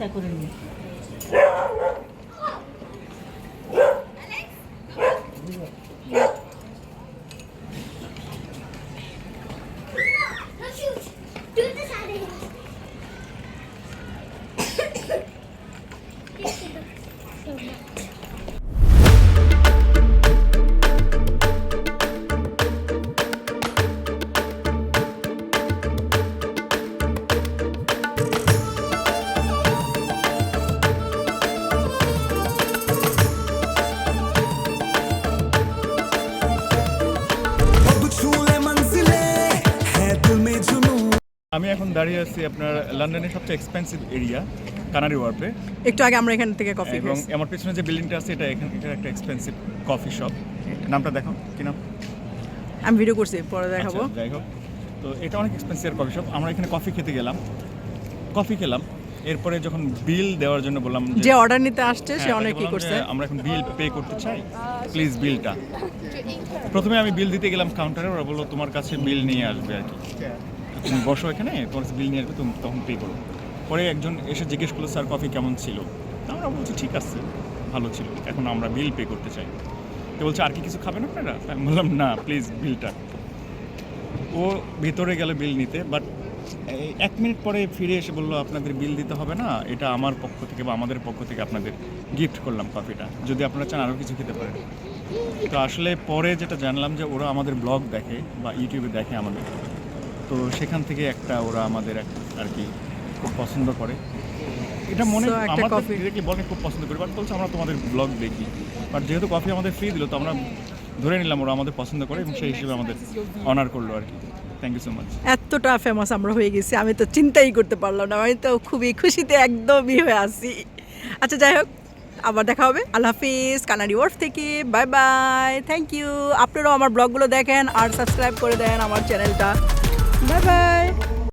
ভিতরে যাইতে ইচ্ছা করেনি No, আমি এখন দাঁড়িয়ে আছি আপনার লন্ডনের সবচেয়ে এক্সপেন্সিভ এরিয়া কানারি ওয়ার্পে। একটু আগে আমরা এখান থেকে কফি এবং আমার পিছনে যে বিল্ডিংটা আছে এটা এখানকার একটা এক্সপেন্সিভ কফি শপ নামটা দেখো কি নাম? আমি ভিডিও করছি পরে দেখাবো। আচ্ছা, যাই হোক। তো এটা অনেক এক্সপেন্সিভ কফি শপ আমরা এখানে কফি খেতে গেলাম। কফি খেলাম। এরপরে যখন বিল দেওয়ার জন্য বললাম যে অর্ডার নিতে আসছে সে হ্যাঁ, অনেক কি করছে। আমরা এখন বিল পে করতে চাই। প্লিজ বিলটা প্রথমে আমি বিল দিতে গেলাম কাউন্টারে ওরা বলল তোমার কাছে বিল নিয়ে আসবে আর কি। তুমি বসো এখানে, তোমার বিল নিয়ে আসবে, তুমি তখন পে করো। পরে একজন এসে জিজ্ঞেস করল স্যার কফি কেমন ছিল? আমরা বলছি, ঠিক আছে, ভালো ছিল। এখন আমরা বিল পে করতে চাই। তো বলছে, আর কি কিছু খাবেন আপনারা? আমি বললাম, না প্লিজ বিলটা ও ভিতরে গেল বিল নিতে বাট এক মিনিট পরে ফিরে এসে বলল, আপনাদের বিল দিতে হবে না, এটা আমার পক্ষ থেকে বা আমাদের পক্ষ থেকে আপনাদের গিফট করলাম কফিটা যদি আপনারা চান আরও কিছু খেতে পারেন। তো আসলে পরে যেটা জানলাম যে ওরা আমাদের ব্লগ দেখে বা ইউটিউবে দেখে আমাদের। তো সেখান থেকে একটা ওরা আমাদের আর কি খুব পছন্দ করে। এটা মনে ডিরেক্টলি বলে খুব পছন্দ করি বাট বলছে আমরা তোমাদের ব্লগ দেখি। বাট যেহেতু কফি আমাদের ফ্রি দিল তো আমরা ধরে নিলাম ওরা আমাদের পছন্দ করে এবং সেই হিসেবে আমাদের অনার করল আর কি। থ্যাংক ইউ সো মাচ এতটা ফেমাস আমরা হয়ে গেছি আমি তো চিন্তাই করতে পারলাম না আমি তো খুবই খুশিতে একদমই হয়ে আছি। আচ্ছা যাই হোক আবার দেখা হবে। আল্লাহ হাফিজ কানাডি ওয়ার্ফ থেকে। বাই বাই থ্যাংক ইউ আপনারাও আমার ব্লগগুলো দেখেন আর সাবস্ক্রাইব করে দেন আমার চ্যানেলটা বাই বাই